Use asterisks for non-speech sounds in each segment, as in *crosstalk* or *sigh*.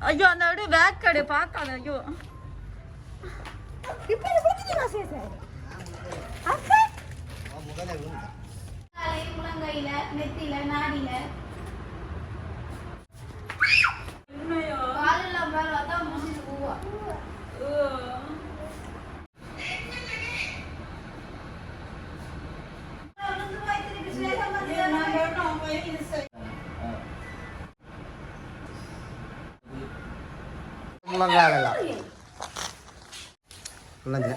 ஐயோ அந்த விட பேக் கடை பார்க்காத. ஐயோ. காலை, முழங்கையில நெத்தியில நாடியில. 烂钱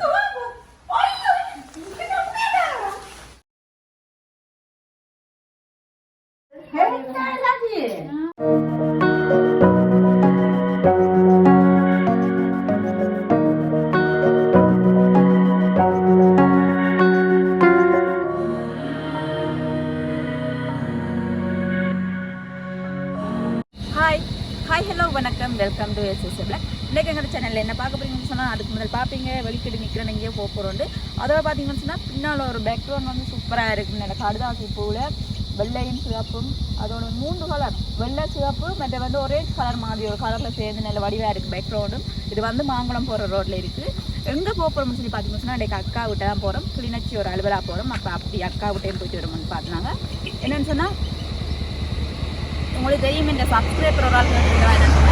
வெல்கம் டு எஸ்எஸ் பிளாக் எங்கள் சேனலில் என்ன பார்க்க போகிறீங்கன்னு சொன்னால் அதுக்கு முதல் பார்ப்பீங்க வெளிக்கிட்டு நிற்கிறேன் எங்கேயோ போக போகிறோண்டு அதோட பார்த்தீங்கன்னு சொன்னால் பின்னால் ஒரு பேக்ரவுண்ட் வந்து சூப்பராக இருக்குது எனக்கு கடுதாசி பூவில் வெள்ளையும் சிவப்பும். அதோட மூன்று கலர் வெள்ளை சிவப்பு மற்ற வந்து ஒரே கலர் மாதிரி ஒரு கலரில் சேர்ந்து நல்ல வடிவாக இருக்குது பேக்ரவுண்டும் இது வந்து மாங்குளம் போகிற ரோட்டில் இருக்குது எங்கே போகிறோம்னு சொல்லி பார்த்தீங்கன்னு சொன்னால் இன்றைக்கு அக்கா விட்ட தான் போகிறோம் கிளிநச்சி ஒரு அலுவலாக போகிறோம் அப்போ அப்படி அக்கா விட்டையும் போயிட்டு வரும்னு பார்த்தாங்க என்னென்னு சொன்னால் உங்களுக்கு தெரியும் இந்த சப்ஸ்கிரைபர் ஒரு ஆள் என்னென்னு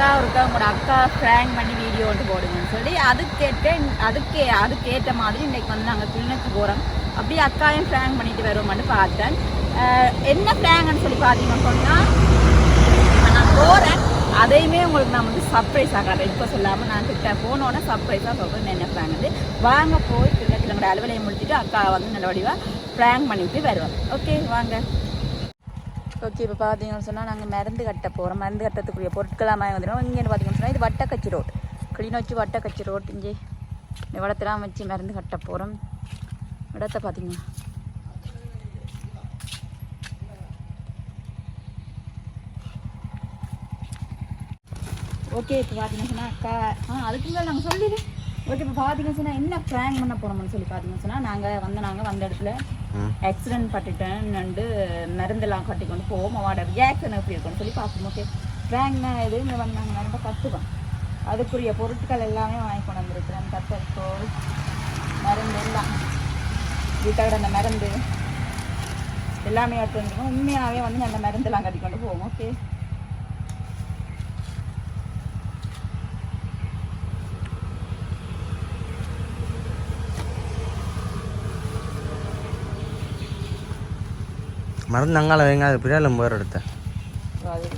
அக்கா ஒருக்கா உங்களோட அக்கா ஃப்ரேங்க் பண்ணி வீடியோ வந்து போடுங்கன்னு சொல்லி அதுக்கேற்ற அதுக்கே அதுக்கேற்ற மாதிரி இன்றைக்கி வந்து நாங்கள் கிளிநொச்சி போகிறோம் அப்படியே அக்காவையும் ஃப்ரேங்க் பண்ணிட்டு வருவோம்னு பார்த்தேன். என்ன ஃப்ராங்க்னு சொல்லி பார்த்தீங்கன்னு சொன்னால் நான் போகிறேன் அதையுமே உங்களுக்கு நான் வந்து சர்ப்ரைஸ் ஆகிறேன் இப்போ சொல்லாமல் நான் கிட்ட போனோன்னே சர்ப்ரைஸாக சொல்கிறேன் என்ன ஃப்ரேங்க் வந்து வாங்க போய் கிட்டத்தட்ட நம்மளோட அலுவலையை முடிச்சுட்டு அக்கா வந்து நல்ல வடிவாக ஃப்ரேங்க் பண்ணிவிட்டு வருவேன் ஓகே வாங்க. ஓகே இப்போ பார்த்தீங்கன்னு சொன்னால் நாங்கள் மருந்து கட்ட போகிறோம் மருந்து கட்டத்துக்குரிய பொருட்களாக வந்துடும் இங்கே பார்த்தீங்கன்னு சொன்னால் இது வட்டக்கச்சி ரோட் கிளிநொச்சி வட்டக்கச்சி ரோட் இங்கே இந்த வடத்தெல்லாம் வச்சு மருந்து கட்ட போகிறோம் இடத்த பார்த்தீங்கன்னா ஓகே இப்போ பார்த்தீங்கன்னா சொன்னால் அக்கா ஆ அதுக்கு மேலே நாங்கள் சொல்லிடுறேன் ஓகே இப்போ பார்த்தீங்கன்னு சொன்னால் என்ன ப்ராங்க் பண்ண போகிறோம்னு சொல்லி பார்த்தீங்கன்னு சொன்னால் நாங்கள் வந்து நாங்கள் வந்த இடத்துல ஆக்சிடென்ட் பட்டுட்டேன்னு மருந்தெல்லாம் கட்டி கொண்டு போவோம். அவட ரியாக்ஷன் எப்படி இருக்கும்னு சொல்லி பார்ப்போம் ஓகே ப்ராங்க்னா எது? இந்த வந்து நாங்கள் மருந்தை கற்றுக்கோம் அதுக்குரிய பொருட்கள் எல்லாமே வாங்கி கொண்டு வந்துருக்குறேன் கத்தரிக்கோள் மருந்து எல்லாம். வீட்டோட அந்த மருந்து. எல்லாமே எடுத்து வந்துருக்கோம். உண்மையாகவே வந்து அந்த மருந்தெல்லாம் கட்டி கொண்டு போவோம் ஓகே மருந்து அங்கால வைங்க அது பின்னால போகிற எடுத்த அது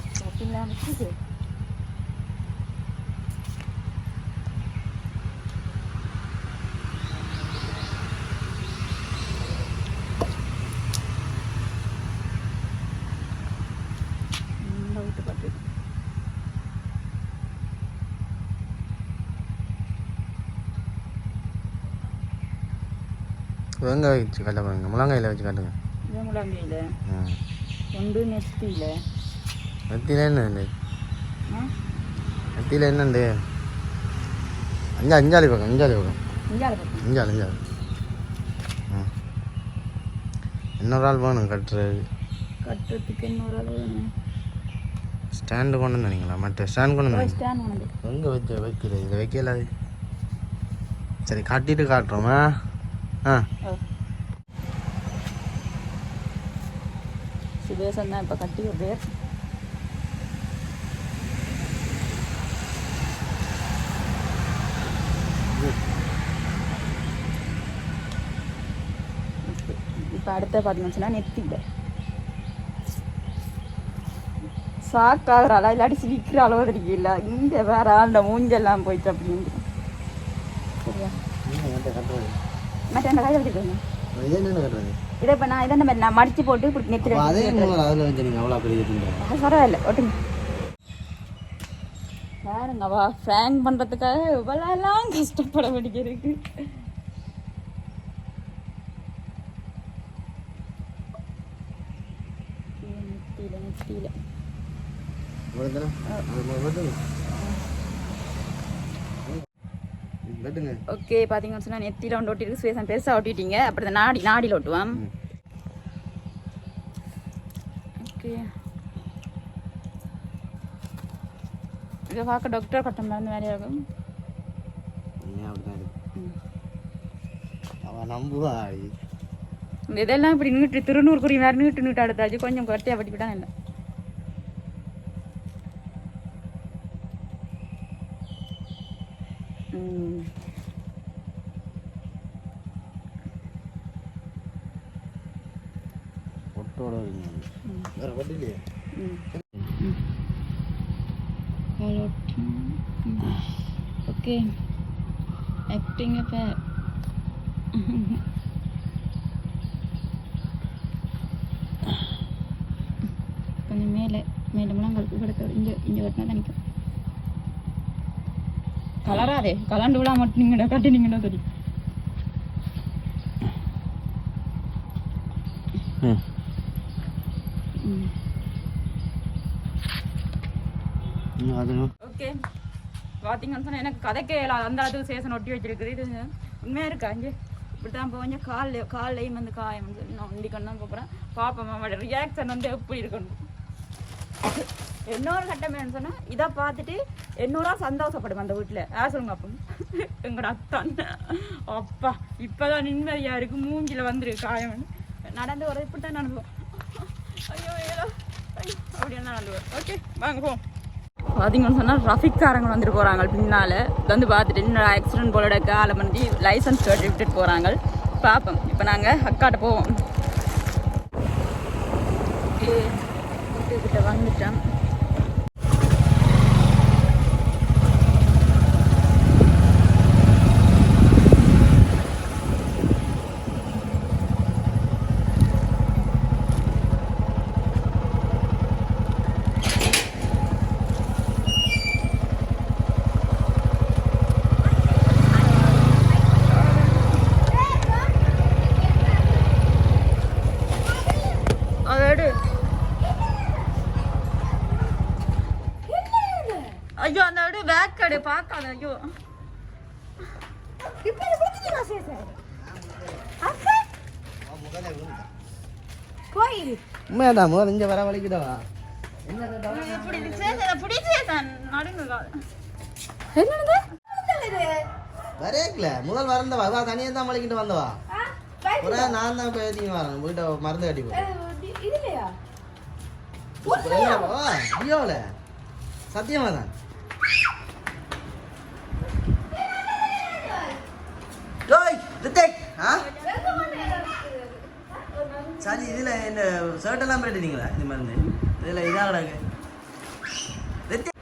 வச்சு கட்ட போறீங்க முழங்கையில் வச்சு காட்டுங்க முழங்கையில் ஒன்று நெத்தியில். நெத்தியில் என்ன நெத்தியில் என்னண்டு அஞ்சா அஞ்சாலி பக்கம் அஞ்சாலி பக்கம். அஞ்சாலி அஞ்சாலி இன்னொரு ஆள் வேணும் கட்டுறது கட்டுறதுக்கு இன்னொரு அளவு ஸ்டாண்டு கொண்டு வந்தீங்களா மற்ற ஸ்டாண்ட் கொண்டு ஒன்று எங்கே வச்சு வைக்கிறது இதை வைக்கல. அது சரி காட்டிட்டு காட்டுறோமா ஆ? சுதேசம் தான் இப்போ கட்டி ஒரு பேர் இப்போ அடுத்த பார்த்தீங்கன்னு சொன்னால் நெத்தியில் சாக்காகிறாளா இல்லாட்டி சிரிக்கிற அளவு தெரியல இங்கே வேற ஆண்ட மூஞ்செல்லாம் போயிட்டு அப்படின்னு சரியா மற்ற அந்த கையை வச்சுக்கோங்க இது இப்போ நான் இதை நம்ம நான் மடிச்சு போட்டு இப்படி நெத்தியில் அதே அதில் வச்சு நீங்கள் அவ்வளோ பெரிய அது பரவாயில்ல ஓட்டுங்க பாருங்கவா ஃப்ராங்க் பண்ணுறதுக்காக இவ்வளோலாம் கஷ்டப்பட வேண்டியிருக்கு. நெத்தியில் நெத்தியில் ஓகே பார்த்தீங்கன்னு சொன்னால் நெத்தியில் ஒன்று ஒட்டிருக்கு சுவேசம் பெருசாக ஒட்டிட்டீங்க. அப்புறம் இந்த நாடி நாடியில் ஒட்டுவான் ஓகே. இதை பார்க்க டாக்டர் கட்டம் மருந்து நம்புவா இந்த இதெல்லாம் இப்படி நீட்டு திருநூறு குறி வேறு நீட்டு நீட்டு எடுத்தாச்சு கொஞ்சம் பட்டி விட்டாங்க இல்லை ம் ஒட்டோட வருங்க வேற வட்டி இல்லையே ஓகே ஆக்டிங் இப்போ கொஞ்சம் மேலே மேலே முழங்களுக்கு கிடக்க இங்கே இங்கே வெட்டினா தான் நிற்கும் கலராதே. கலண்டு விட மட்டும் நீங்கடா கட்டி நீங்கடா அது. ஓகே. பார்த்தீங்கன்னு சொன்னால் எனக்கு கதைக்கே இயலாது. அந்த அளவுக்கு சேசன் ஒட்டி வச்சிருக்குது. இது உண்மையாக இருக்கா? இங்கே? இப்படி தான் காலில் கால்லையும் வந்து காயம் வந்து நான் வண்டிக்கொண்டு தான் போகிறேன் பார்ப்போம் அவனோட ரியாக்ஷன் வந்து எப்படி இருக்கணும்? இன்னொரு கட்டம் என்னன்னு சொன்னால் இதை பார்த்துட்டு என்னோட சந்தோஷப்படும் அந்த வீட்டில். ஆ சொல்லுங்க அப்போ. எங்களோட அத்தான். அப்பா இப்போதான் நிம்மதியாக இருக்கு. மூங்கில வந்துருக்கு காயம் வந்து. நடந்து வர இப்படி தான் நடந்துவோம். ஐயோ ஏதோ ஐயோ. அப்படியே நடந்துவோம். ஓகே வாங்க போவோம் பார்த்தீங்கன்னு சொன்னால் ரஃபிக்காரங்க வந்துட்டு போகிறாங்க பின்னால். வந்து பார்த்துட்டு இன்னொரு ஆக்சிடென்ட் போல காலை பண்ணி லைசன்ஸ் கட்டி விட்டுட்டு போகிறாங்க பார்ப்போம் இப்போ நாங்கள் அக்காட்ட போவோம். கிட்ட வந்துட்டோம் அதோடு ஐயோ அந்த விட பேக் கடை பார்க்காத ஐயோ போயிரு உண்மையாதான் முதல்ல இங்கே வர வலிக்குதவா இப்படி சேசன பிடிச்சே தான் நடுங்க என்னது வரேக்கல முதல் வரந்தவா வா தனியாக தான் வலிக்கிட்டு வந்தவா ஒரு நான் தான் போய் ஏற்றிங்க வரேன் வீட்டை மருந்து கட்டி போ ஐயோல சத்தியமா தான் ரித்திக் ஆ சரி இதில் இந்த ஷர்ட் எல்லாம் போயிட்டீங்களா இந்த மருந்து இதில் இதாக கிடக்கு ரித்திக்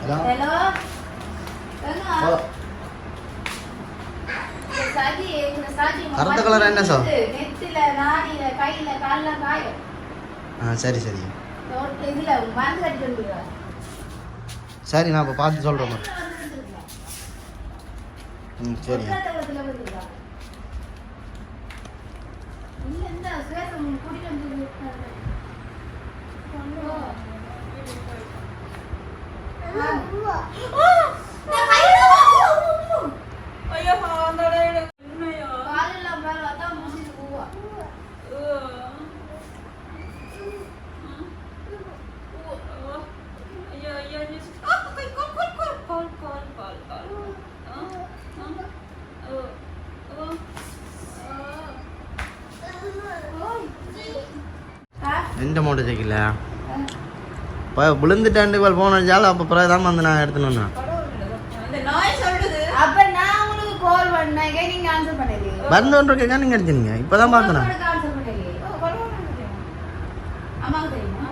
ஹலோ ஹலோ ஓ சதி இந்த சதி கருத்த கலர் என்ன சார்? நெத்தில நாடியில கையில கால்ல காயம் ஆ சரி சரி தோட்ட- இதுல மருந்து கட்டி வந்துருக்கா சரி நான் இப்போ பார்த்து சொல்கிறேன் ம் சரி. ஐயோ அந்த என்னையோ காலெல்லாம் மேல அதான் மூசிட்டு போவா ஐயோ ஐயோ கால் கால் கால் கால் கால் எந்த மோட்டர் சைக்கிளா இப்போ விழுந்துட்டாண்டு இவள் போன ஜால அப்போ பிறகு தான் வந்து நான் எடுத்துன்னு வந்தேன். இந்த நாய் சொல்லுது அப்ப நான் உங்களுக்கு கால் பண்ணேன் நீங்க ஆன்சர் பண்ணலையே. மருந்து ஒன்று கேட்க நீங்கள் எடுத்தீங்க இப்போ தான் பார்த்தேன் ஆன்சர் பண்ணலையே அம்மாவுக்கு தெரியுமா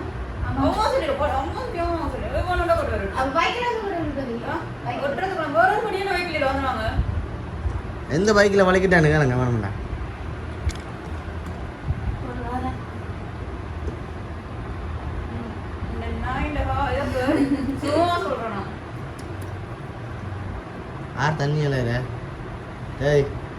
அம்மா அம்மா சொல்லிடு போடு அம்மா சொல்லி அம்மா சொல்லி போனோட போட்டு வரும் அவ பைக்ல இருந்து தெரியுமா பைக் ஒட்டுறதுக்கு வேற ஒரு படியான வைக்கல வந்துடுவாங்க எந்த பைக்கில் வலிக்கிட்டானுங்க எனக்கு வேணும்டா இந்த நாயில இதை சும்மா சொல்றேன் நான் ஆ தண்ணி இலையில ஏய் முத்து ஏய் ஆ தண்ணி இலை. ஒட்டுறத வந்து கடவுள் நினைச்சியும் வேற ஒரு போட்டு ஹலோ? பைக்கை தான் வாங்கி கொண்டு வந்தது அது சாத்தி இந்த கீழே விழுந்து இந்த காயத்துல வந்து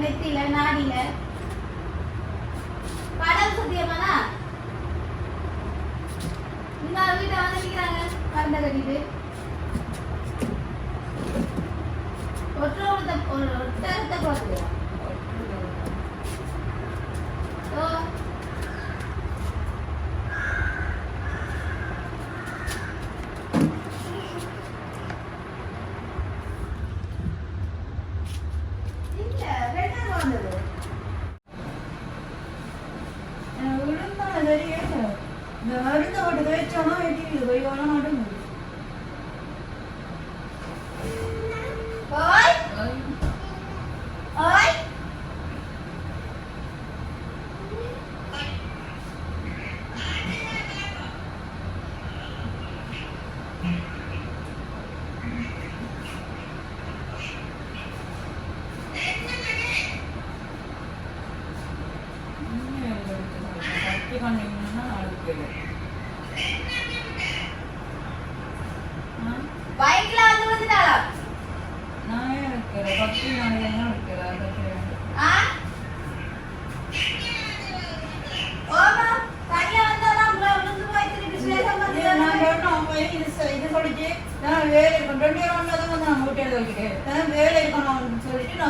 நெத்தில நாடியில. கடல் சத்தியமானா? இன்னொரு வீட்டை வந்து நிக்கிறாங்க. பறந்த கட்டிட்டு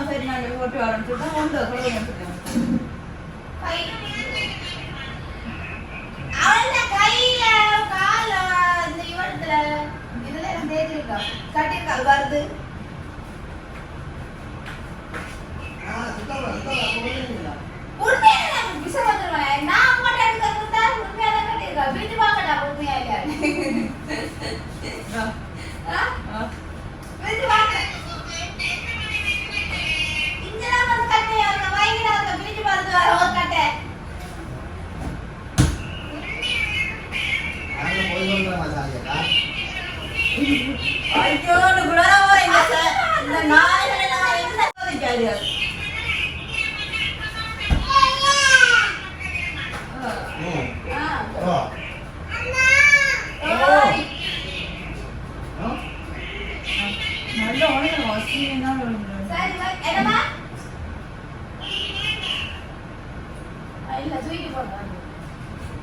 സംസാരിക്കാൻ ഒരു ഫോട്ടോ ആരംഭിച്ചിട്ട് ഉണ്ട്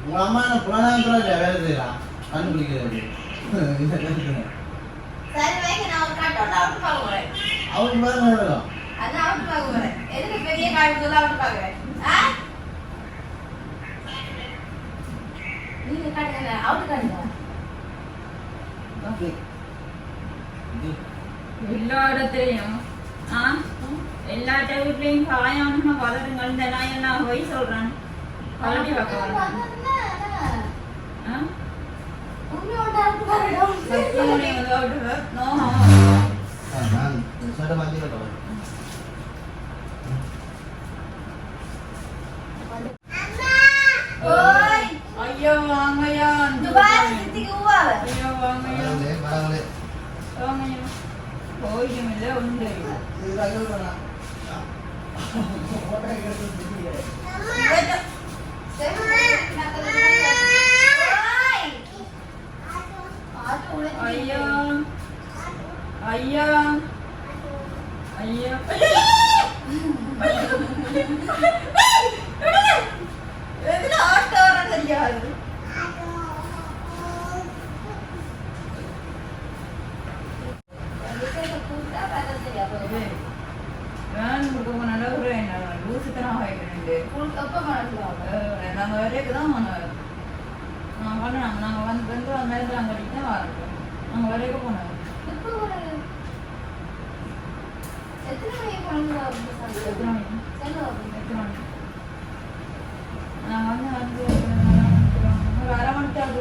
உங்க அம்மா என்ன புலனாந்திரம் வேலை செய்யலாம் கண்டுபிடிக்கிறது அவுட் மேல வரலாம் அதான் அவுட் பாக்குறேன் எதுக்கு பெரிய கால் போய் சொல்றேன். கலட்டி பார்க்க வரேன். അയ്യോ വാങ്ങയോ അയ്യോ വാങ്ങയോ വാങ്ങയോ പോയില്ല ഉണ്ട് ഫോട്ടോ എടുത്ത് ayah ayah ayah ayah ayah ayah ayah ayah mana sih? Mana. Nggak ada, nggak ada. Nggak ada, nggak ada. அங்கே வரைக்கும் போனாங்க எப்போ போனாங்க எத்தனை மணிக்கு போனாங்க எத்தனை மணி? எத்தனை மணி? நான் வந்து வந்து ஒரு அரை மணி தான்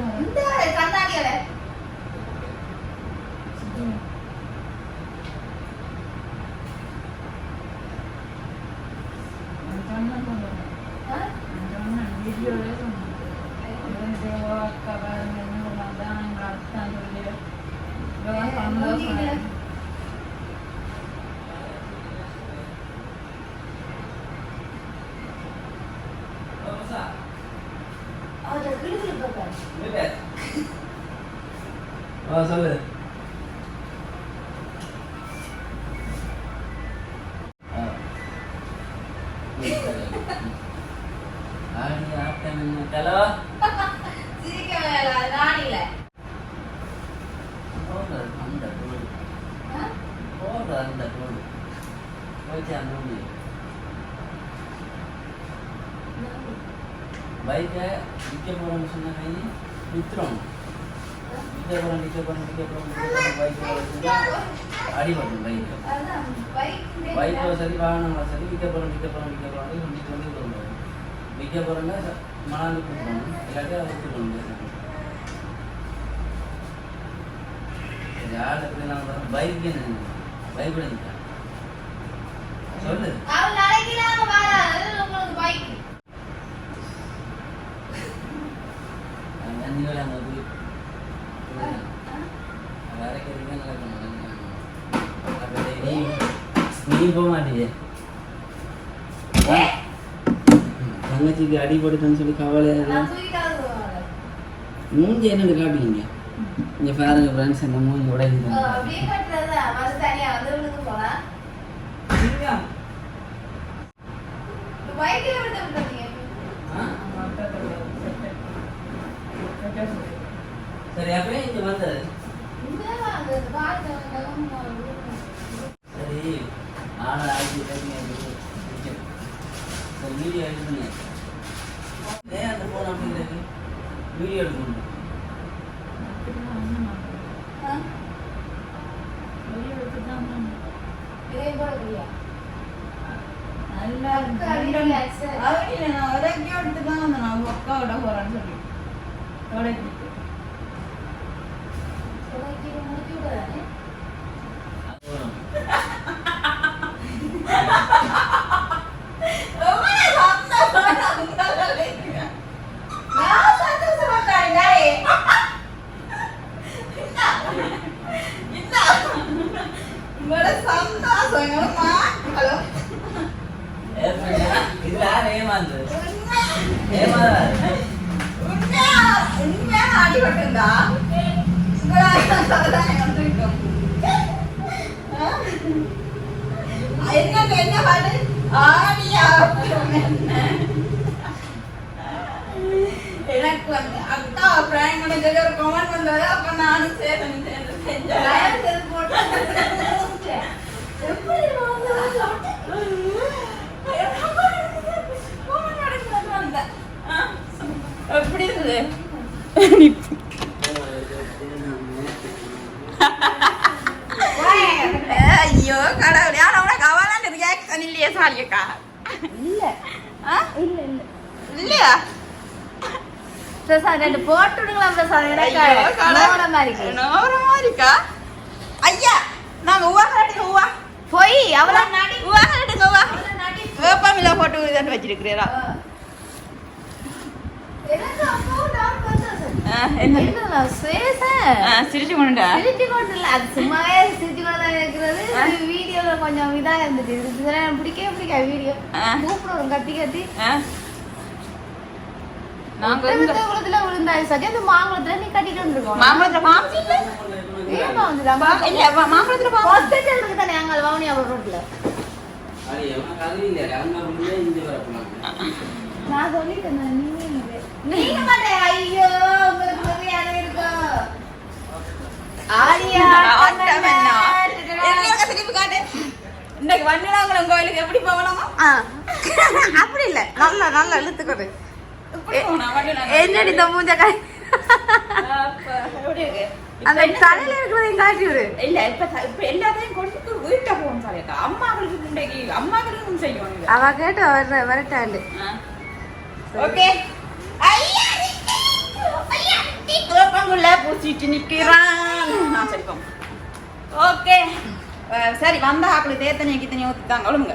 没得啊稍 விற்க போகிறோம்னு சொன்ன கை விற்றுறோம் விற்க போகிறோம் விற்க போகிறோம் விற்க போகிறோம் பைக் அடிபடும் பைக்கு அதான், bike பைக்கோ சரி வாகனங்களோ சரி விற்க போகிறோம் விற்க போகிறோம் விற்க போகிறோம் சொல்லிட்டு வந்து போகிறோம் விற்க போகிறோம்னா மணாலி கொடுக்கணும் இல்லாட்டி அதை விற்றுக்கணும் யார் எப்படி நான் பைக் பைக் நிற்கிறேன் சொல்லு அவன் நடக்கிறாங்க பாரு, அது உங்களுக்கு bike. அஞ்சு அந்த போய் வரைக்கிறதுக்கே நடக்கணும் அப்போ நீ நீ போக மாட்டீங்க தங்கச்சிக்கு அடிபடுதுன்னு சொல்லி கவலை. மூஞ்சி என்னன்னு காட்டுவீங்க இங்கே பாருங்க ஃப்ரெண்ட்ஸ் இந்த மூஞ்சி விட்டீங்க. சரி அப்படியே இங்கே வந்தது இங்கதான் அந்த பாட்டு விழுந்து. சரி நானும் ஆயிரத்தி சரி வீடியோ எடுத்து பண்ணி ஏன் அந்த ஃபோன் அப்படிங்கிறது வீடியோ எடுக்கணும். அவரு நான் உரைக்கி எடுத்து தான் வந்தேன் நான் ஒக்கா விட போறேன்னு சொல்லி உடைக்கு உனக்கு இது முடிச்சு விடுறானே. நான் சந்தோஷப்பட்டேன், டேய். உங்களோட சந்தோஷம் எங்கம்மா ஹலோ இதுல யார் ஏமாந்து ஏமாறாரு உண்மையா உண்மையா அடிபட்டிருந்தா உங்களால வந்திருக்கும் என்ன என்ன பாடு? ஆடியா எனக்கு வந்து அக்கா பண்ண சொல்லி ஒரு கமெண்ட் வந்தது. அப்ப நானும் சேர்ந்து எப்படி *laughs* ஐயோ கடவுளே. ரியாக்ஷன் இல்லையே சாலியக்கா இல்ல? இல்ல இல்ல இல்லையா பிரசாத் ரெண்டு போட்டு விடுங்களா பிரசாத் எனக்கு இருக்கு நோரமா இருக்கா ஐயா நாங்க உவா உவா போய் அவள நடி உவா உவா வேப்பமில்ல போட்டு இதான் ஆ, சிரிச்சு கொண்டுடா சிரிச்சு கொண்டு அது சும்மாவே சிரிச்சு கொண்டு இருக்கிறது ஆ. வீடியோல கொஞ்சம் இதா இருந்துச்சு. இது சில நேரம் பிடிக்கவே பிடிக்காது வீடியோ. கூப்பிடுவோம் கத்தி கத்தி. குளத்துல விழுந்தாரு சரி அந்த மாங்குளத்துல நீ கட்டிட்டு வந்துருக்கோம். மாம்பழத்துல பாம்பு இல்ல? வா- மாம்பழத்துல இருக்கு தானே அங்க ரோட்ல அப்படியே இங்கே வரப்போனாங்க நான் சொல்லிட்டேன் நீங்க ஐயோ உங்களுக்கு இருக்கும் ஆரியா ஆட்டம் என்ன? எங்க திருப்பி காட்டு. இன்னைக்கு வண்டினாங்குளம் கோயிலுக்கு எப்படி போகலாமா? அப்படி இல்ல. நல்லா நல்லா இழுத்துக்கொடு? என்னடி மூஞ்ச கை? அப்ப எப்படி இருக்கு? அந்த தலையில இருக்கிறதையும் காட்டி விடு இல்ல இப்ப இப்ப எல்லாத்தையும் கொண்டு வீட்டை போகணும் சாரிக்கா அம்மாக்களுக்கு இன்றைக்கு அம்மாக்களுக்கும் செய்யணும் இது. அவ கேட்டு வர வரட்டாண்டு. ஓகே. குழப்பங்குள்ள பூச்சிட்டு நிக்கிறான் நான் சரிப்போம் ஓகே சரி வந்த ஆக்களு தேத்தனி கித்தனி ஊத்திட்டாங்க ஒழுங்க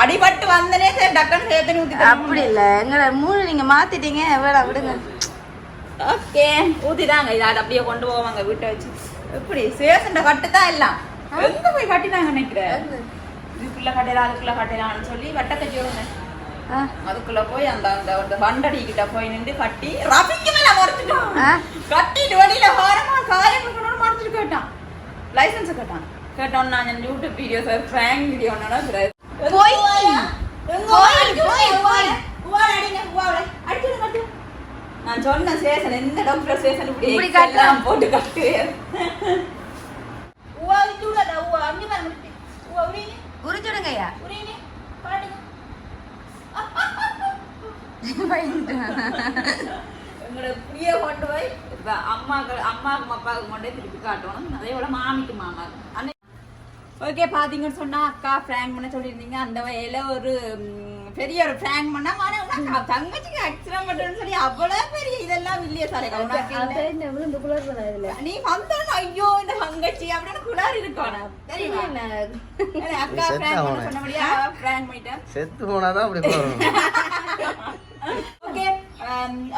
அடிபட்டு வந்தனே சரி டக்குன்னு தேத்தனி ஊத்தி அப்படி இல்ல எங்களை மூணு நீங்க மாத்திட்டீங்க வேணா விடுங்க ஓகே ஊத்திதாங்க இதை அப்படியே கொண்டு போவாங்க வீட்டை வச்சு எப்படி சேசண்ட கட்டு தான் எல்லாம் எங்க போய் கட்டினாங்க நினைக்கிறேன் இதுக்குள்ள கட்டலாம் அதுக்குள்ள கட்டலாம்னு சொல்லி வட்டக்கட்டி ஆ, அதுக்குள்ள போய் அந்த அந்த வண்டடி கிட்ட போய் நின்று கட்டி ரபிக்கு மேல மறைச்சிட்டான். கட்டிட்டு வெளியில ஹாரமா காயம் இருக்கணும்னு மறைச்சிட்டு கேட்டான் லைசன்ஸ் கேட்டான் கேட்டோம் நான் யூடியூப் வீடியோஸ் பிராங்க் வீடியோ போய். கோயில் கோயில் கோயில் உவால அடிங்க உவால அடிச்சு கட்டு நான் சொன்ன ஸ்டேஷன் எந்த டாக்டர் ஸ்டேஷன் இப்படி இப்படி கட்டலாம் போட்டு கட்டு உவா பாருங்க உரிச்சுடுங்கய்யா உரிங்க பாடுங்க எங்களோட புளிய கொண்டு போய் இப்ப அம்மாக்கள் அம்மாவுக்கும் அப்பாவுக்கும் கொண்டு போய் திருப்பி காட்டணும். அதே போல மாமிக்கு மாமாவுக்கு ஓகே பாத்தீங்கன்னு சொன்னா அக்கா ஃப்ராங்க் பண்ண சொல்லியிருந்தீங்க. அந்த வகையில ஒரு பெரிய ஒரு ஃப்ராங்க் பண்ணா ஆனா தங்கச்சிக்கு ஆக்சிடென்ட் பண்ணுறேன்னு சொல்லி அவ்வளவு பெரிய இதெல்லாம் இல்லையே இல்ல. நீ வந்தோன்னு ஐயோ இந்த தங்கச்சி அப்படின்னு குளார் இருக்கணும். தெரியுமா? அக்கா செத்தா ஃப்ராங்க் பண்ண. சொன்னபடியா ஃப்ராங்க் பண்ணிட்டேன். செத்து போனாதான் அப்படி ஓகே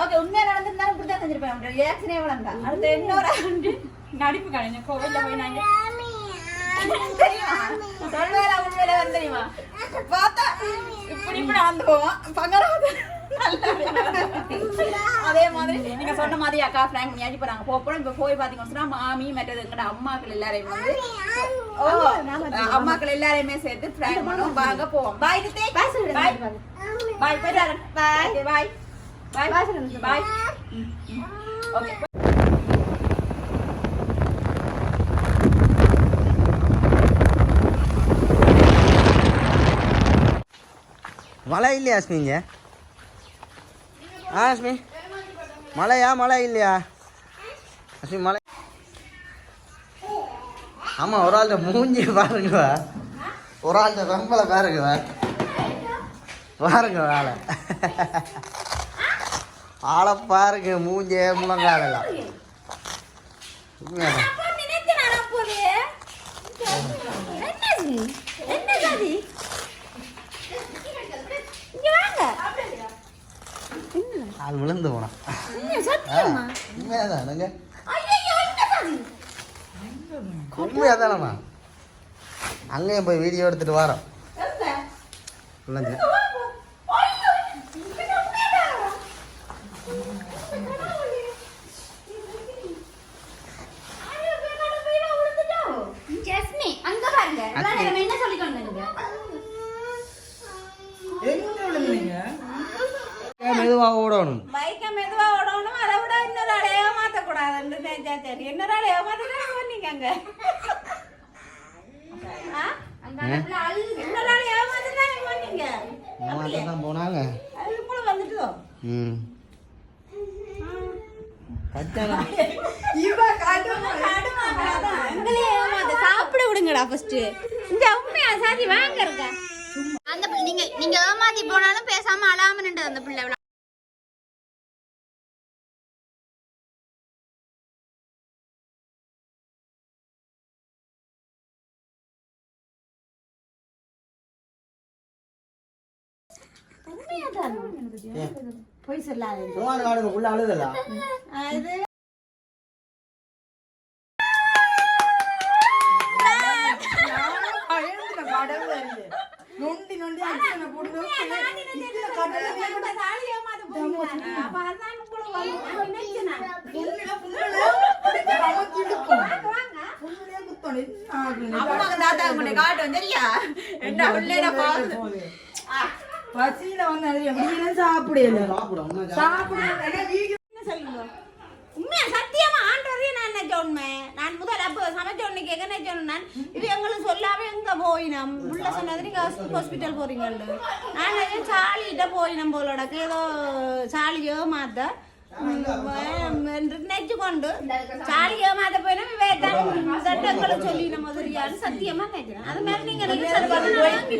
ஓகே *laughs* உண்மையா நடந்திருந்தாலும் இப்படி தான் செஞ்சிருப்பேன் ரியாக்ஷனே வளர்ந்தா. அடுத்து இன்னொரு *laughs* நடிப்பு கலைஞ கோவில்ல போய் நாங்க சொல்வேல உண்மையில வந்து தெரியுமா பார்த்தா இப்படி இப்படி வந்து போவோம் பங்கராவது அதே மாதிரி நீங்க சொன்ன மாதிரி அக்கா பிராங்க் இப்ப நாங்க போறோம் இப்ப போய் பாத்தீங்கன்னா சொன்னா மாமி மற்றது எங்கட அம்மாக்கள் எல்லாரையும் வந்து ஓ அம்மாக்கள் எல்லாரையுமே சேர்த்து பிராங்க் பண்ணுவோம் வாங்க போவோம். பாய் பாய் பாய் பாய் பாய் பாய் பாய் ஓகே மழை இல்லையா ஆஸ்மி இங்கே? ஆ அஸ்மி மழையா மழை இல்லையா? அஸ்மி மழை ஆமா ஒரு ஆள்கிட்ட மூஞ்சி பாருங்க ஒரு ஆள்கிட்ட வெம்பலை பாருங்கவா. பாருங்க வேலை ஆளை பாருங்க மூஞ்சி முழங்காலெல்லாம். ஆள் விழுந்து போனான் உண்மையாதான் நாங்க உண்மையாதானம்மா? அங்கேயும் போய் வீடியோ எடுத்துட்டு வரோம் இல்லைங்க ஜஸ்மி அங்க பாருங்க இவ்வளவு நேரம் என்ன சொல்லிக் கொண்டிருந்தீங்க மெதுவாக ஓடணும் பைக்கை மெதுவா ஓடணும் அதை விட இன்னொரு ஆளை ஏமாத்தக்கூடாதுன்னு நினைச்சா சரி இன்னொரு ஆளை ஏமாத்தினா போனீங்க அங்க ஆ? அங்க அந்த பிள்ளை அழுகுது. இன்னொரு ஆளை ஏமாத்தினா போனீங்க ஏமாத்த தான் போனாங்க அது கூட வந்துட்டோ ம். சாப்பிட விடுங்கடா ஃபர்ஸ்ட் இந்த உண்மையா சாதி வாங்க இருக்க அந்த பிள்ளை- நீங்க நீங்க ஏமாத்தி போனாலும் பேசாம அழாம நின்று அந்த பிள்ளை. விளா- போய் சொல்லாது சுமார் காடுங்க உள்ள அழுதலா? அது நொண்டி நொண்டி அடிச்சு போட்டு தாத்தா உங்களை காட்டும் சரியா என்ன உள்ளே பாருது பசியில வந்து அது எப்படின்னு சாப்பிடல. சாப்பிடும் உண்மை சொல்லுங்க? உண்மையா சத்தியமா ஆண்டவரே நான் நினைச்ச உண்மை நான் முதல் அப்போ சமைச்ச உடனே கேட்க நினைச்ச நான் இது எங்களுக்கு சொல்லாம எங்க போயினோம்? உள்ள சொன்னது நீங்க ஹாஸ்பிட்டல் போறீங்கன்னு நான் நினைச்சேன் சாலிகிட்ட போயினோம் போலோடக்கு ஏதோ சாலியோ மாத்த நினைச்சு கொண்டு சாலியோ மாத்த போயினா விவேதான் சட்டங்களை சொல்லி நம்ம சரியான்னு சத்தியமா நினைக்கிறேன். அது மாதிரி நீங்க வாங்கி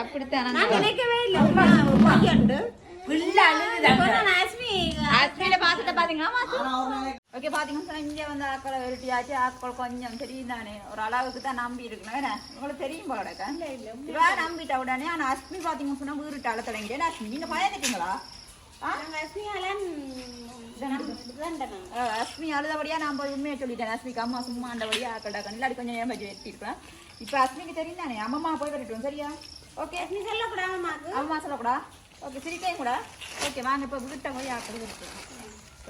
அப்படித்தான் நான் நினைக்கவே இல்லை. பையன்டு பிள்ளை அழுது ஆஸ்மி ஆஸ்மியில பாத்துட்டு பாத்தீங்களா ஓகே பாத்தீங்கன்னா இங்க வந்து ஆக்களை வெரைட்டியாச்சு ஆக்கள் கொஞ்சம் தெரியும் தானே ஒரு அளவுக்கு தான் நம்பி இருக்கணும். உங்களுக்கு தெரியும் இவா நம்பிட்ட உடனே ஆனா அஸ்மி பாத்தீங்கன்னு சொன்னா வீட்டு தொடங்கிட்டேன் அஸ்மி நீங்க பயந்துட்டீங்களா? ஆ? அஹ் அஸ்மி அழுதபடியா நான் போய் உண்மையை சொல்லிட்டேன். அஸ்மிக்கு அம்மா சும்மா ஆண்டபடியா ஆக்கடா இல்லாடி கொஞ்சம் ஏமாச்சி வெட்டிருக்கலாம் இப்ப அஸ்மிக்கு தெரியும் தானே அம்மா போய் வரட்டும் சரியா? ஓகே அஸ்மி சொல்லக்கூடாது அம்மாக்கு அம்மா சொல்லக்கூடா? ஓகே சிரிக்கையும் கூட. ஓகே வாங்க இப்போ வீட்டை போய் ஆக்கிறது இருக்கு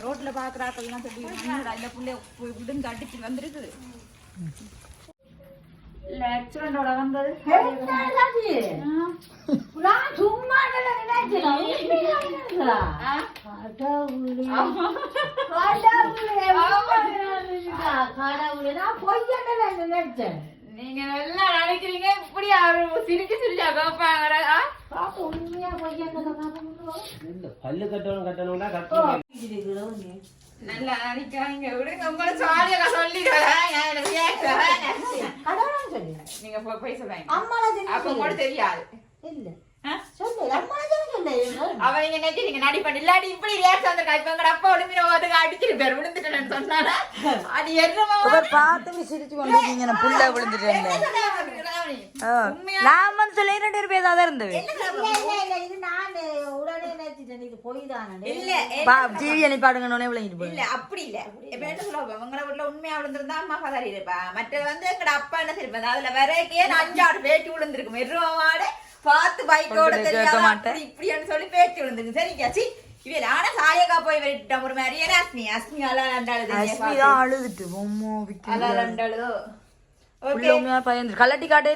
ரோட்ல பாக்குற ஆக்கள்லாம் சொல்லி "என்னடா இந்த புள்ளைய போய் விடுங்க அடிச்சு வந்திருக்குது. இல்ல ஆக்சிடென்டோட வந்தது. நான் சும்மா நினைச்சேன் ஆ? கடவுளே. ஆமா. கடவுளே நான் பொய்யண்டல நினைச்சேன்? நீங்க நல்லா நினைக்கிறீங்க. இப்படி அவரு சிரிக்க சிரிச்சா கேட்பாங்கடா ஆ? பாப்பா உண்மையா பல்லு கட்டணும் கட்டணும்னா கட்டணும் நல்லா நினைக்காங்க விடுங்க உங்களை சாலியா சொல்லிடுவேன் நீங்க போய் சொல்லுங்க. அப்ப கூட தெரியாது. இல்ல. ஆ? சொல்லு அம்மால சொல்லு அவ நீங்க நெஞ்சு நீங்க நடி பண்ணி. இல்லாட்டி இப்படி ரியாக்ட் வந்திருக்கா? இப்ப எங்க அப்பா ஒளிமிர ஓதுக்கு அடிக்கிற பேர் விழுந்துட்டேன்னு அது என்னமா பார்த்து சிரிச்சு கொண்டிருக்கீங்க நான் புள்ள விழுந்துட்டேன் நான் வந்து சொல்லி ரெண்டு இருந்தது. உடனே இது பொய் தானே. இல்ல பா டிவி அனுப்பாடுங்கன்னே விளங்கிட்டு போய் இல்ல அப்படி இல்ல. இப்ப என்ன சொல்லுவா உங்கள வீட்டுல உண்மையா விழுந்திருந்தா அம்மா பதாரி இருப்பா மற்றது வந்து எங்கட அப்பா என்ன தெரியுமா? அதுல வரைக்கே அஞ்சாடு பேச்சு விழுந்திருக்கும்? மெருவாடு பார்த்து பைக்கோட தெரியாம இப்படின்னு சொல்லி பேச்சு விழுந்திருக்கு சரிக்காச்சி இவல ஆனா சாயகா போய் வெட்டிட்டோம் ஒரு மாதிரி. ஏன்னா அஸ்மி? அஸ்மி அலா ரெண்டாளுது அஸ்மி தான் அழுதுட்டு பொம்மோ அலா ரெண்டாளுதோ ஓகே. பிள்ளைங்க பயந்து கலட்டி காட்டே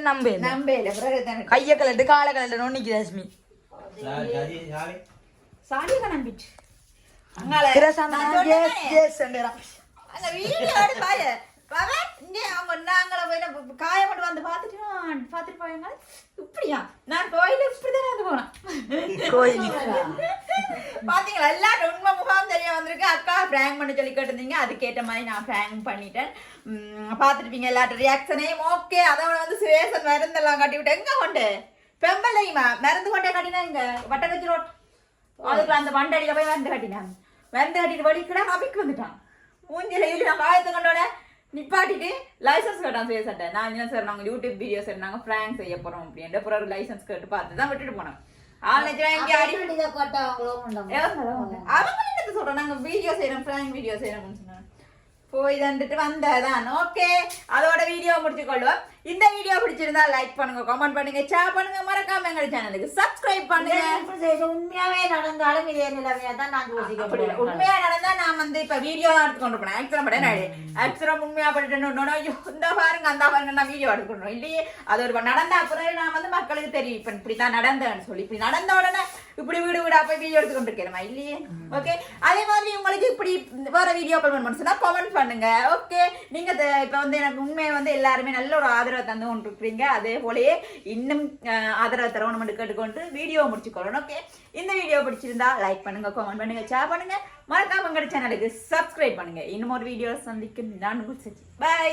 பிறகு தானே. கைய கலட்டு காலை கலட்டு நோண்டிக்குது அஸ்மி. சாரி சாரி சாடியகா நம்பிட்டு. அங்கால அந்த வீடியோ பாரு இங்க அவங்க நாங்கள போய் மட்டும் வந்து பார்த்துட்டு பார்த்துட்டு போயாங்க இப்படியா? நான் கோயில இப்படிதான் வந்து போனேன். கோயில் பாத்தீங்களா எல்லாரும் உண்மை முகாம் தெரிய வந்திருக்கு. அக்கா பிராங்க் பண்ண சொல்லி கேட்டிருந்தீங்க. அதுக்கேற்ற மாதிரி நான் பிராங்க் பண்ணிட்டேன். பார்த்துருப்பீங்க எல்லாரும் ரியாக்ஷனையும் ஓகே அதோட வந்து சுவேசன் மருந்தெல்லாம் கட்டி விட்டு எங்க கொண்டு? பெம்பலையுமா மருந்து கொண்டே கட்டினா இங்க வட்டக்கச்சி ரோட் அதுக்கு அந்த வண்டடியில போய் மருந்து கட்டினாங்க. மருந்து கட்டிட்டு வலிக்கிட அபிக்கு வந்துட்டான். மூஞ்சில இரு நான் காயத்தை கொண்டோட நிப்பாட்டிட்டு லைசன்ஸ் கேட்டான் சுவேசன்ட்ட நான் என்ன சார் நாங்க யூடியூப் வீடியோஸ் நாங்க பிராங்க் செய்ய போறோம் அப்படின்ட்டு அப்புறம் ஒரு லைசன்ஸ் கேட்டு பார்த்து தான் விட்டுட்டு போனோம். அவங்க சொல்றோம் நாங்க வீடியோ செய்யறோம் பிராங்க் வீடியோ செய்யறோம்னு சொன்னாங்க போய் தந்துட்டு வந்ததான் ஓகே அதோட வீடியோ முடிச்சு கொள்வோம் இந்த வீடியோ பிடிச்சிருந்தா லைக் பண்ணுங்க கமெண்ட் பண்ணுங்க ஷேர் பண்ணுங்க. மறக்காம எங்க சேனலுக்கு சப்ஸ்கிரைப் பண்ணுங்க. உண்மையாவே நடந்தாலும் இதே நிலைமையா தான் இல்ல. யோசிக்கிறேன் உண்மையா நடந்தா நான் வந்து இப்ப வீடியோ தான் எடுத்து கொண்டு போனேன். ஆக்சுவலா படம் ஆக்சுவலா உண்மையா பண்ணிட்டு இந்த பாருங்க அந்த பாருங்க நான் வீடியோ எடுக்கணும் இல்லையே அது ஒரு நடந்த அப்புறம் நான் வந்து மக்களுக்கு தெரியும். இப்ப இப்படித்தான் நடந்தேன்னு சொல்லி. இப்படி நடந்த உடனே இப்படி வீடு வீடா போய் வீடியோ எடுத்து கொண்டு இருக்கேன் இல்லையே ஓகே அதே மாதிரி உங்களுக்கு இப்படி வேற வீடியோ பண்ணணும்னு சொன்னா கமெண்ட் பண்ணுங்க. ஓகே நீங்க இப்ப வந்து எனக்கு உண்மையை வந்து எல்லாருமே நல்ல ஒரு ஆதரவை தந்து கொண்டு இருக்கிறீங்க. அதே போலயே இன்னும் அஹ், ஆதரவு தரணும் கேட்டுக்கொண்டு வீடியோ முடிச்சுக்கொள்ளணும். ஓகே இந்த வீடியோ பிடிச்சிருந்தா லைக் பண்ணுங்க கமெண்ட் பண்ணுங்க ஷேர் பண்ணுங்க. மறக்காம உங்களோட சேனலுக்கு சப்ஸ்கிரைப் பண்ணுங்க. இன்னும் ஒரு வீடியோ சந்திக்கும். நான் சச்சி பை